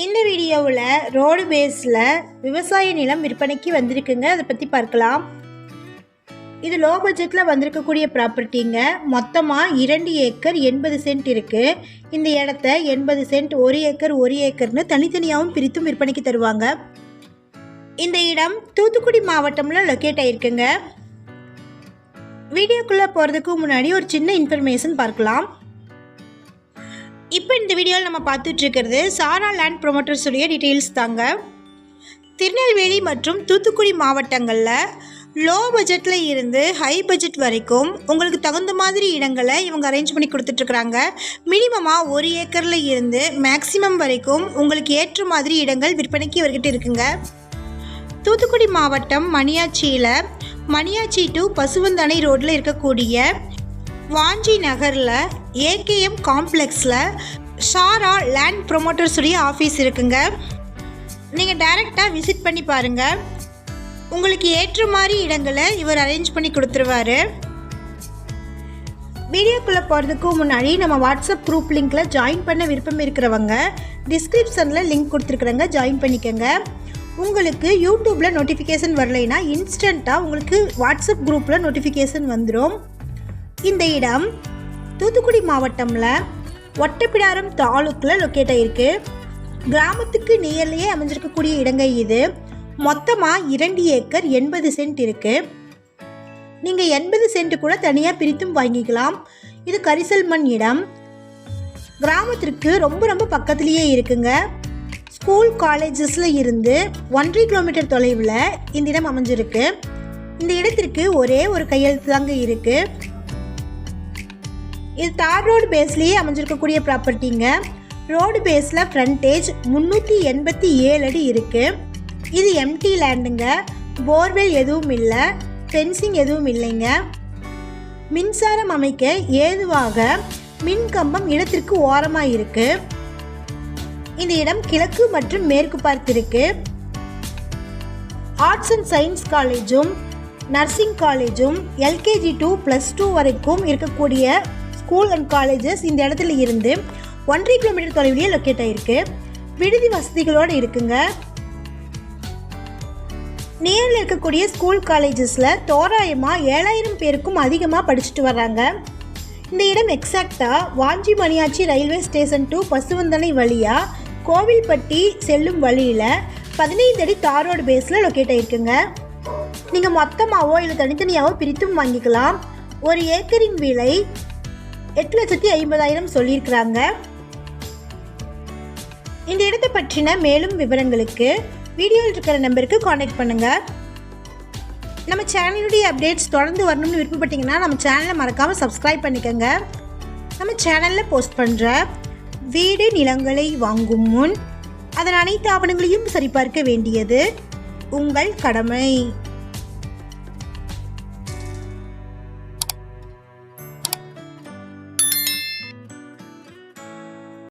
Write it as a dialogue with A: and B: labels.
A: இந்த வீடியோவில் ரோடு பேஸில் விவசாய நிலம் விற்பனைக்கு வந்திருக்குங்க. அதை பற்றி பார்க்கலாம். இது லோ பட்ஜெட்டில் வந்திருக்கக்கூடிய ப்ராப்பர்ட்டிங்க மொத்தமாக இரண்டு ஏக்கர் எண்பது சென்ட் இருக்குது இந்த இடத்த எண்பது சென்ட் ஒரு ஏக்கர் ஒரு ஏக்கர்னு தனித்தனியாகவும் பிரித்தும் விற்பனைக்கு தருவாங்க. இந்த இடம் தூத்துக்குடி மாவட்டமில் லொக்கேட் ஆகிருக்குங்க வீடியோக்குள்ளே போகிறதுக்கு முன்னாடி ஒரு சின்ன இன்ஃபர்மேஷன் பார்க்கலாம். இப்போ இந்த வீடியோவில் நம்ம பார்த்துட்ருக்கிறது சாரா லேண்ட் ப்ரொமோட்டர்ஸுடைய டீட்டெயில்ஸ் தாங்க. திருநெல்வேலி மற்றும் தூத்துக்குடி மாவட்டங்களில் லோ பட்ஜெட்டில் இருந்து ஹை பட்ஜெட் வரைக்கும் உங்களுக்கு தகுந்த மாதிரி இடங்களை இவங்க அரேஞ்ச் பண்ணி கொடுத்துட்ருக்குறாங்க. மினிமமாக ஒரு ஏக்கரில் இருந்து மேக்ஸிமம் வரைக்கும் உங்களுக்கு ஏற்ற மாதிரி இடங்கள் விற்பனைக்கு இவர்கிட்ட இருக்குங்க. தூத்துக்குடி மாவட்டம் மணியாச்சியில் மணியாச்சி டு பசுவந்தானை ரோட்டில் இருக்கக்கூடிய வாஞ்சி நகரில் ஏகேஎம் காம்ப்ளெக்ஸில் ஷாரா லேண்ட் ப்ரொமோட்டர்ஸுடைய ஆஃபீஸ் இருக்குங்க. நீங்கள் டைரெக்டாக விசிட் பண்ணி பாருங்கள் உங்களுக்கு ஏற்ற மாதிரி இடங்களை இவர் அரேஞ்ச் பண்ணி கொடுத்துருவாரு. வீடியோக்குள்ளே போகிறதுக்கு முன்னாடி நம்ம வாட்ஸ்அப் குரூப் லிங்க்கில் ஜாயின் பண்ண விருப்பம் இருக்கிறவங்க டிஸ்கிரிப்ஷனில் லிங்க் கொடுத்துருக்குறேங்க ஜாயின் பண்ணிக்கோங்க. உங்களுக்கு யூடியூப்பில் நோட்டிஃபிகேஷன் வரலைன்னா இன்ஸ்டண்ட்டாக உங்களுக்கு வாட்ஸ்அப் குரூப்பில் நோட்டிஃபிகேஷன் வந்துடும் இந்த இடம் தூத்துக்குடி மாவட்டமில் ஒட்டப்பிடாரம் தாலுக்கில் லொக்கேட் ஆயிருக்கு. கிராமத்துக்கு நியர்லேயே அமைஞ்சிருக்கக்கூடிய இடங்க இது. மொத்தமாக இரண்டு ஏக்கர் எண்பது சென்ட் இருக்குது நீங்கள் எண்பது சென்ட் கூட தனியாக பிரித்தும் வாங்கிக்கலாம். இது கரிசல் மண் இடம். கிராமத்திற்கு ரொம்ப ரொம்ப பக்கத்துலேயே இருக்குங்க. ஸ்கூல் காலேஜஸில் இருந்து ஒன்றரை கிலோமீட்டர் தொலைவில் இந்த இடம் அமைஞ்சிருக்கு. இந்த இடத்திற்கு ஒரே ஒரு கையெழுத்து தாங்க இருக்குது இது தார் ரோடு பேஸ்லேயே அமைஞ்சிருக்கக்கூடிய ப்ராப்பர்ட்டிங்க. ரோடு பேஸில் ஃப்ரண்டேஜ் முந்நூற்றி எண்பத்தி ஏழு அடி இருக்குது இது எம்டி லேண்டுங்க போர்வெல் எதுவும் இல்லை. ஃபென்சிங் எதுவும் இல்லைங்க. மின்சாரம் அமைக்க ஏதுவாக மின் கம்பம் இடத்திற்கு ஓரமாக இருக்குது இந்த இடம் கிழக்கு மற்றும் மேற்கு பார்த்திருக்கு. ஆர்ட்ஸ் அண்ட் சயின்ஸ் காலேஜும் நர்சிங் காலேஜும் எல்கேஜி டூ ப்ளஸ் டூ வரைக்கும் இருக்கக்கூடிய ஸ்கூல் அண்ட் காலேஜஸ் இந்த இடத்துல இருந்து ஒன்றரை கிலோமீட்டர் தொலைவிலேயே லொக்கேட் ஆகிருக்கு விடுதி வசதிகளோடு இருக்குங்க. நேரில் இருக்கக்கூடிய ஸ்கூல் காலேஜஸில் தோராயமாக ஏழாயிரம் பேருக்கும் அதிகமாக படிச்சுட்டு வர்றாங்க. இந்த இடம் எக்ஸாக்டாக Vanchi Maniyachi railway station to Pasuvanthanai வழியாக கோவில்பட்டி செல்லும் வழியில் பதினைந்து அடி தார் ரோடு பேஸில் லொக்கேட் ஆகிருக்குங்க நீங்கள் மொத்தமாகவோ இல்லை தனித்தனியாகவோ பிரித்தும் வாங்கிக்கலாம். ஒரு ஏக்கரின் விலை எட்டு லட்சத்தி ஐம்பதாயிரம் சொல்லியிருக்கிறாங்க. இந்த இடத்தை பற்றின மேலும் விவரங்களுக்கு வீடியோவில் இருக்கிற நம்பருக்கு காண்டாக்ட் பண்ணுங்கள் நம்ம சேனலுடைய அப்டேட்ஸ் தொடர்ந்து வரணும்னு விருப்பப்பட்டீங்கன்னா நம்ம சேனலை மறக்காமல் சப்ஸ்கிரைப் பண்ணிக்கோங்க. நம்ம சேனலில் போஸ்ட் பண்ணுற வீடு நிலங்களை வாங்கும் முன் அதன் அனைத்து ஆவணங்களையும் சரிபார்க்க வேண்டியது உங்கள் கடமை.